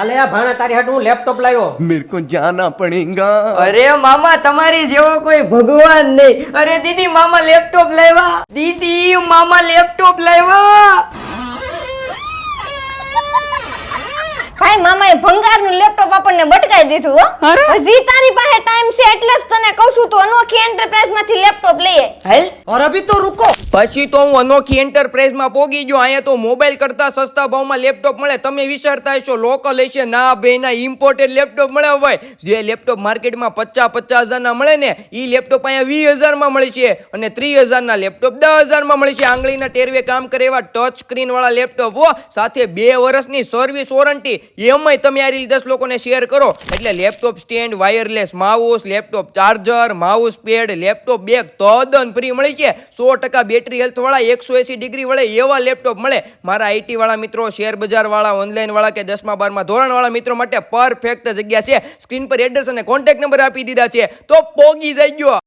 અલે આ ભાણા તારી હાટ હું લેપટોપ લાવ્યો. મેરે જાના પડેગા. અરે મામા તમારી જેવો કોઈ ભગવાન નહીં. અરે દીદી મામા લેપટોપ લાવ્યા. દીદી મામા લેપટોપ લાવ્યા. ભાઈ મામાએ ભંગારનું લેપટોપ આપણને બટકાઈ દીધું હો. હજી તારી પાસે ટાઈમ છે એટલે જ તને કહું છું એન્ટરપ્રાઇઝમાંથી લેપટોપ લઈએ. હેલ? ઓર અભી તો રૂકો. પછી તો હું અનોખી એન્ટરપ્રાઇઝમાં પોગી ગયો. અહીંયા તો મોબાઈલ કરતા સસ્તા ભાવમાં લેપટોપ મળે. તમે વિચારતા હશો લોકલ હશે. ના ભાઈ ના ઇમ્પોર્ટેડ લેપટોપ મળે હોય. જે લેપટોપ માર્કેટમાં પચાસ પચાસ હજારના મળે ને એ લેપટોપ અહીંયા વીસ હજારમાં મળે છે. અને ત્રીસ હજારના લેપટોપ દસ હજારમાં મળે છે. આંગળીના ટેરવે કામ કરે એવા ટચ સ્ક્રીન વાળા લેપટોપ હો. સાથે બે વર્ષની સર્વિસ વોરંટી એમાંય તમે આ રીતે દસ લોકોને શેર કરો. એટલે laptop stand wireless mouse laptop charger mouse pad laptop, bag તદ્દન ફ્રી મળી છે. સો ટકા બેટરી હેલ્થ વાળા, એકસો એસી ડિગ્રી વળે એવા લેપટોપ મળે. મારા આઈટીવાળા મિત્રો, શેર બજાર વાળા ઓનલાઈન વાળા કે દસમા, બારમા ધોરણ વાળા મિત્રો માટે પરફેક્ટ જગ્યા છે. સ્ક્રીન પર એડ્રેસ અને કોન્ટેક્ટ નંબર આપી દીધા છે. તો પોગી જઈ ગયો.